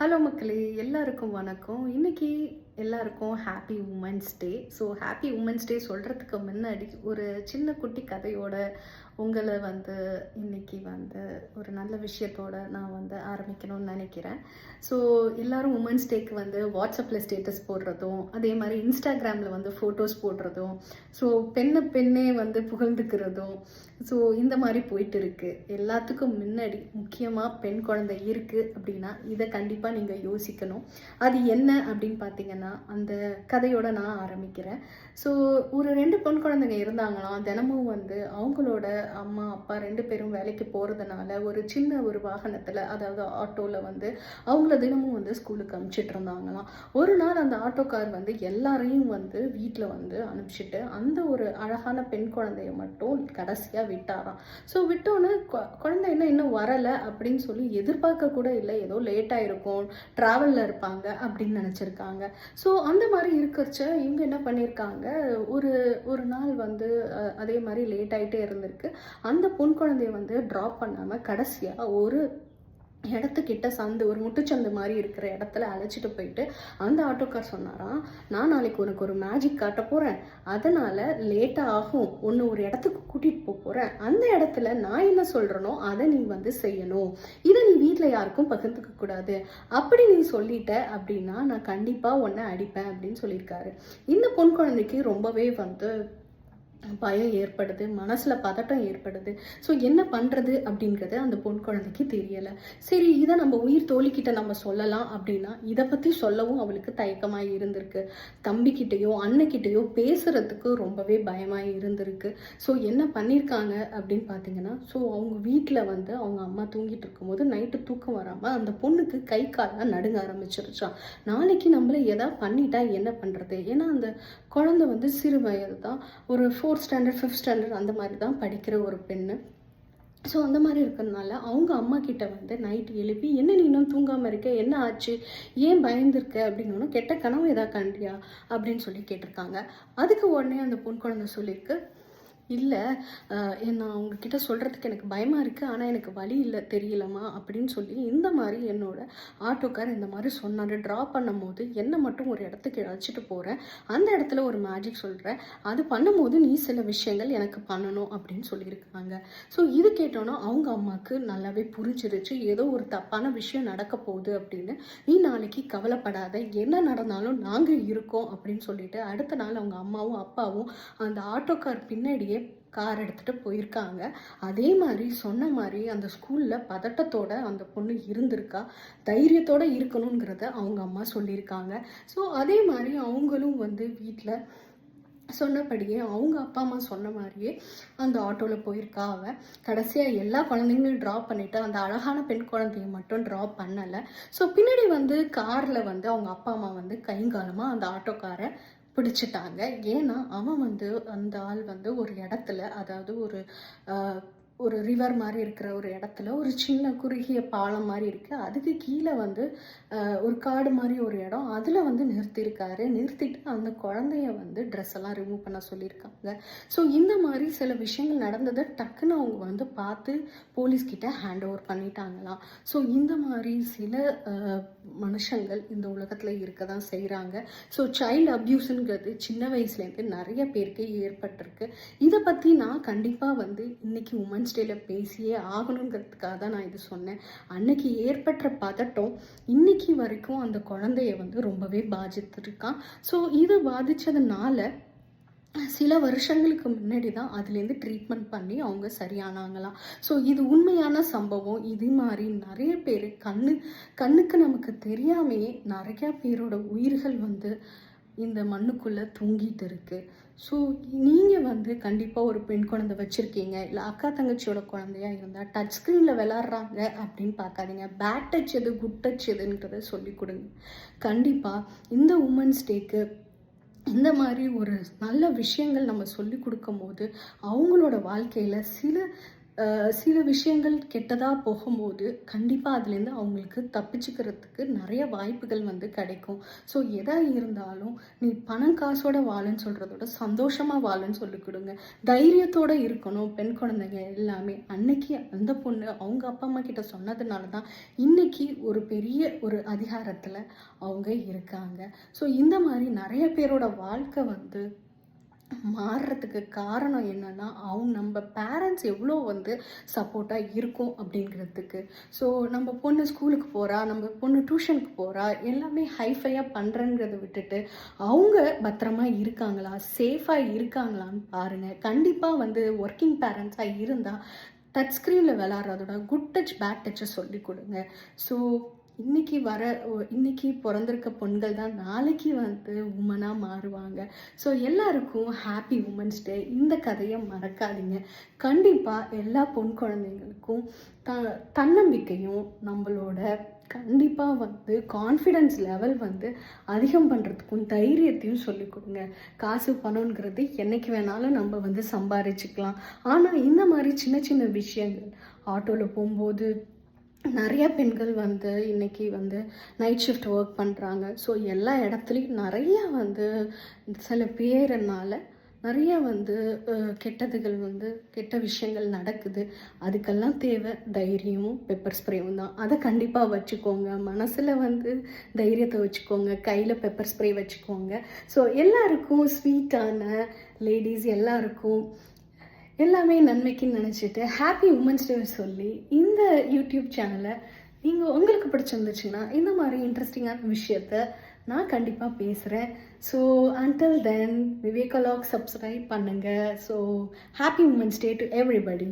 Hello மக்களே எல்லாருக்கும் வணக்கம். இன்னைக்கு எல்லாருக்கும் happy women's day so happy women's day சொல்கிறதுக்கு முன்னாடி ஒரு சின்ன குட்டி கதையோட உங்களை வந்து இன்னைக்கு வந்து ஒரு நல்ல விஷயத்தோட நான் வந்து ஆரம்பிக்கணும்னு நினைக்கிறேன். ஸோ எல்லாரும் உமன்ஸ் டேக்கு வந்து வாட்ஸ்அப்பில் ஸ்டேட்டஸ் போடுறதும் அதே மாதிரி இன்ஸ்டாகிராமில் வந்து ஃபோட்டோஸ் போடுறதும் ஸோ பெண்ணை பெண்ணே வந்து புகழ்ந்துக்கிறதும் ஸோ இந்த மாதிரி போயிட்டு இருக்குது எல்லாத்துக்கும் முன்னாடி முக்கியமாக பெண் குழந்தை இருக்குது அப்படின்னா இதை கண்டிப்பாக நீங்கள் யோசிக்கணும். அது என்ன அப்படின்னு பார்த்தீங்கன்னா அந்த கதையோட நான் ஆரம்பிக்கிறேன். ஸோ ஒரு ரெண்டு பெண் குழந்தைங்க இருந்தாங்களாம். தினமும் வந்து அவங்களோட அம்மா அப்பா ரெண்டு பேரும் வேலைக்கு போகிறதுனால ஒரு சின்ன ஒரு வாகனத்தில் அதாவது ஆட்டோவில் வந்து அவங்கள தினமும் வந்து ஸ்கூலுக்கு அனுப்பிச்சிட்டு இருந்தாங்களாம். ஒரு நாள் அந்த ஆட்டோக்கார் வந்து எல்லாரையும் வந்து வீட்டில் வந்து அனுப்பிச்சிட்டு அந்த ஒரு அழகான பெண் குழந்தைய மட்டும் கடைசியாக விட்டாராம். ஸோ விட்டோன்னே கொ- குழந்தை என்ன இன்னும் வரலை அப்படின்னு சொல்லி எதிர்பார்க்க கூட இல்லை. ஏதோ லேட்டாக இருக்கும் ட்ராவலில் இருப்பாங்க அப்படின்னு நினச்சிருக்காங்க. ஸோ அந்த மாதிரி இருக்கிறச்ச இவங்க என்ன பண்ணியிருக்காங்க ஒரு ஒரு நாள் வந்து அதே மாதிரி லேட் ஆகிட்டே இருந்திருக்கு. அந்த பொன் குழந்தைய வந்து ட்ராப் பண்ணாமல் கடைசியாக ஒரு இடத்துக்கிட்ட சந்து ஒரு முட்டுச்சந்து மாதிரி இருக்கிற இடத்துல அழைச்சிட்டு போயிட்டு அந்த ஆட்டோக்கார் சொன்னாராம் நான் நாளைக்கு உனக்கு ஒரு மேஜிக் காட்ட போகிறேன் அதனால் லேட்டாக ஆகும். ஒன்று ஒரு இடத்துக்கு கூட்டிகிட்டு போக போகிறேன் அந்த இடத்துல நான் என்ன சொல்கிறேனோ அதை நீ வந்து செய்யணும். இதை நீ வீட்டில் யாருக்கும் பகிர்ந்துக்க கூடாது. அப்படி நீ சொல்லிட்ட அப்படின்னா நான் கண்டிப்பாக உன்னை அடிப்பேன் அப்படின்னு சொல்லியிருக்காரு. இந்த பொன் குழந்தைக்கு ரொம்பவே வந்து பயம் ஏற்படுது மனசில் பதட்டம் ஏற்படுது. ஸோ என்ன பண்ணுறது அப்படிங்கிறது அந்த பொன் குழந்தைக்கு தெரியலை. சரி இதை நம்ம உயிர் தோழிக்கிட்ட நம்ம சொல்லலாம் அப்படின்னா இதை பற்றி சொல்லவும் அவளுக்கு தயக்கமாக இருந்திருக்கு. தம்பிக்கிட்டேயோ அண்ணக்கிட்டேயோ பேசுகிறதுக்கு ரொம்பவே பயமாக இருந்திருக்கு. ஸோ என்ன பண்ணியிருக்காங்க அப்படின்னு பார்த்தீங்கன்னா ஸோ அவங்க வீட்டில் வந்து அவங்க அம்மா தூங்கிட்டு இருக்கும்போது நைட்டு தூக்கம் வராமல் அந்த பொண்ணுக்கு கை கால்லாம் நடுங்க ஆரம்பிச்சிருச்சான் நாளைக்கு நம்மள எதாவது பண்ணிட்டா என்ன பண்ணுறது ஏன்னா அந்த குழந்தை வந்து சிறு வயது தான் ஒரு ஃபோர்த் ஸ்டாண்டர்ட் ஃபிஃப்த் ஸ்டாண்டர்ட் அந்த மாதிரி தான் படிக்கிற ஒரு பெண்ணு. ஸோ அந்த மாதிரி இருக்கிறதுனால அவங்க அம்மா கிட்ட வந்து நைட் எழுப்பி என்ன நீ இன்னும் தூங்காமல் இருக்க? என்ன ஆச்சு? ஏன் பயந்துருக்க? அப்படின்னு கெட்ட கனவு எதா கண்டியா? அப்படின்னு சொல்லி கேட்டிருக்காங்க. அதுக்கு உடனே அந்த பொன் குழந்தை சொல்லியிருக்கு இல்லை நான் உங்ககிட்ட சொல்கிறதுக்கு எனக்கு பயமாக இருக்குது ஆனால் எனக்கு வழி இல்லை தெரியலம்மா அப்படின்னு சொல்லி இந்த மாதிரி என்னோட ஆட்டோக்கார் இந்த மாதிரி சொன்னார். ட்ரா பண்ணும்போது என்னை மட்டும் ஒரு இடத்துக்கு அழைச்சிட்டு போகிறேன் அந்த இடத்துல ஒரு மேஜிக் சொல்கிறேன் அது பண்ணும்போது நீ சில விஷயங்கள் எனக்கு பண்ணணும் அப்படின்னு சொல்லியிருக்காங்க. ஸோ இது கேட்டோன்னா அவங்க அம்மாவுக்கு நல்லாவே புரிஞ்சிருச்சு. ஏதோ ஒரு தப்பான விஷயம் நடக்க போகுது அப்படின்னு. நீ நாளைக்கு கவலைப்படாத. என்ன நடந்தாலும் நாங்கள் இருக்கோம் அப்படின்னு சொல்லிட்டு அடுத்த நாள் அவங்க அம்மாவும் அப்பாவும் அந்த ஆட்டோக்கார் பின்னாடியே கார் எடுத்துகிட்டு போயிருக்காங்க. அதே மாதிரி சொன்ன மாதிரி அந்த ஸ்கூலில் பதட்டத்தோட அந்த பொண்ணு இருந்திருக்கா? தைரியத்தோட இருக்கணுங்கிறத அவங்க அம்மா சொல்லியிருக்காங்க. ஸோ அதே மாதிரி அவங்களும் வந்து வீட்டில் சொன்னபடியே அவங்க அப்பா அம்மா சொன்ன மாதிரியே அந்த ஆட்டோவில் போயிருக்கா அவள் கடைசியாக எல்லா குழந்தைங்களையும் ட்ராப் பண்ணிவிட்டு அந்த அழகான பெண் குழந்தைய மட்டும் ட்ராப் பண்ணலை. ஸோ பின்னாடி வந்து காரில் வந்து அவங்க அப்பா அம்மா வந்து கைங்காலமாக அந்த ஆட்டோக்காரை பிடிச்சிட்டாங்க. ஏன்னா அவன் வந்து அந்த ஆள் வந்து ஒரு இடத்துல அதாவது ஒரு ஒரு ரிவர் மாதிரி இருக்கிற ஒரு இடத்துல ஒரு சின்ன குறுகிய பாலம் மாதிரி இருக்குது அதுக்கு கீழே வந்து ஒரு காடு மாதிரி ஒரு இடம். அதில் வந்து நிறுத்தியிருக்காரு. நிறுத்திட்டு அந்த குழந்தைய வந்து ட்ரெஸ் எல்லாம் ரிமூவ் பண்ண சொல்லியிருக்காங்க. ஸோ இந்த மாதிரி சில விஷயங்கள் நடந்ததை டக்குன்னு அவங்க வந்து பார்த்து போலீஸ்கிட்ட ஹேண்ட் ஓவர் பண்ணிட்டாங்களாம். ஸோ இந்த மாதிரி சில மனுஷங்கள் இந்த உலகத்தில் இருக்க தான் செய்கிறாங்க ஸோ சைல்டு அப்யூஸுங்கிறது சின்ன வயசுலேருந்து நிறைய பேருக்கு ஏற்பட்டிருக்கு. இதை பற்றி நான் கண்டிப்பாக வந்து இன்னைக்கு உமன்ஸ் டேல பேசியே ஆகணுங்கிறதுக்காக தான் நான் இது சொன்னேன். அன்னைக்கு ஏற்பட்ட பதட்டம் இன்னைக்கு வரைக்கும் அந்த குழந்தைய வந்து ரொம்பவே பாதித்திருக்கான். ஸோ இது பாதித்ததுனால சில வருஷங்களுக்கு முன்னாடி தான் அதுலேருந்து ட்ரீட்மெண்ட் பண்ணி அவங்க சரியானாங்களாம். ஸோ இது உண்மையான சம்பவம். இது மாதிரி நிறைய பேர் கண்ணு கண்ணுக்கு நமக்கு தெரியாமையே நிறையா பேரோட உயிர்கள் வந்து இந்த மண்ணுக்குள்ளே தூங்கிட்டு இருக்கு. ஸோ நீங்கள் வந்து கண்டிப்பாக ஒரு பெண் குழந்தை வச்சுருக்கீங்க. இல்லை அக்கா தங்கச்சியோட குழந்தையா இருந்தால் டச் ஸ்க்ரீனில் விளாட்றாங்க அப்படின்னு பார்க்காதீங்க. பேட் டச் எது குட் டச் எதுன்றதை சொல்லி கொடுங்க. கண்டிப்பாக இந்த உமன்ஸ் டேக்கு இந்த மாதிரி ஒரு நல்ல விஷயங்கள் நம்ம சொல்லி கொடுக்கும் போது அவங்களோட வாழ்க்கையில் சில சில விஷயங்கள் கெட்டதாக போகும்போது கண்டிப்பாக அதுலேருந்து அவங்களுக்கு தப்பிச்சுக்கிறதுக்கு நிறைய வாய்ப்புகள் வந்து கிடைக்கும். ஸோ எதா இருந்தாலும் நீ பணம் காசோட வாழன்னு சொல்கிறதோட சந்தோஷமாக வாழன்னு சொல்லி கொடுங்க. தைரியத்தோட இருக்கணும் பெண் குழந்தைங்க எல்லாமே. அன்னைக்கு அந்த பொண்ணு அவங்க அப்பா அம்மா கிட்ட சொன்னதுனால தான் இன்னைக்கு ஒரு பெரிய ஒரு அதிகாரத்தில் அவங்க இருக்காங்க. ஸோ இந்த மாதிரி நிறைய பேரோட வாழ்க்கை வந்து மாறுறதுக்கு காரணம் என்னன்னா அவங்க நம்ம பேரண்ட்ஸ் எவ்வளோ வந்து சப்போர்ட்டாக இருக்கும் அப்படிங்கிறதுக்கு. ஸோ நம்ம பொண்ணு ஸ்கூலுக்கு போகிறா நம்ம பொண்ணு டியூஷனுக்கு போகிறா எல்லாமே ஹைஃபையாக பண்ணுறங்கிறத விட்டுட்டு அவங்க பத்திரமா இருக்காங்களா சேஃபாக இருக்காங்களான்னு பாருங்கள் கண்டிப்பாக வந்து ஒர்க்கிங் பேரண்ட்ஸாக இருந்தால் டச் ஸ்க்ரீனில் விளாட்றதோட குட் டச் பேட் டச்சை சொல்லி கொடுங்க. ஸோ இன்னைக்கு வர இன்றைக்கி இன்னைக்கு பிறந்திருக்க பெண்கள் தான் நாளைக்கு வந்து உமனாக மாறுவாங்க. ஸோ எல்லாருக்கும் ஹாப்பி உமன்ஸ் டே இந்த கதையை மறக்காதீங்க. கண்டிப்பாக எல்லா பொன் குழந்தைங்களுக்கும் த தன்னம்பிக்கையும் நம்மளோட கண்டிப்பாக வந்து கான்ஃபிடென்ஸ் லெவல் வந்து அதிகம் பண்ணுறதுக்கும் தைரியத்தையும் சொல்லிக் கொடுங்க. காசு பணங்கிறது என்றைக்கு வேணாலும் நம்ம வந்து சம்பாரிச்சுக்கலாம். ஆனால் இந்த மாதிரி சின்ன சின்ன விஷயங்கள் ஆட்டோவில் போகும்போது நிறைய பெண்கள் வந்து இன்னைக்கு வந்து நைட் ஷிஃப்ட் ஒர்க் பண்ணுறாங்க ஸோ எல்லா இடத்துலையும் நிறைய வந்து சில பேரனால நிறைய வந்து கெட்டதுகள் வந்து கெட்ட விஷயங்கள் நடக்குது. அதுக்கெல்லாம் தேவை தைரியமும் பெப்பர் ஸ்ப்ரேவும் தான். அதை கண்டிப்பாக வச்சுக்கோங்க. மனசில் வந்து தைரியத்தை வச்சுக்கோங்க. கையில் பெப்பர் ஸ்ப்ரே வச்சுக்கோங்க. ஸோ எல்லாருக்கும் ஸ்வீட்டான லேடிஸ் எல்லாருக்கும் எல்லாமே நன்மைக்குன்னு நினச்சிட்டு ஹாப்பி உமன்ஸ் டே சொல்லி இந்த யூடியூப் சேனலை நீங்கள் உங்களுக்கு பிடிச்சிருந்துச்சுன்னா இந்த மாதிரி இன்ட்ரெஸ்டிங்கான விஷயத்த நான் கண்டிப்பாக பேசுகிறேன் ஸோ அன்டில் தென் விவேகலாக் சப்ஸ்கிரைப் பண்ணுங்கள் so happy women's day to everybody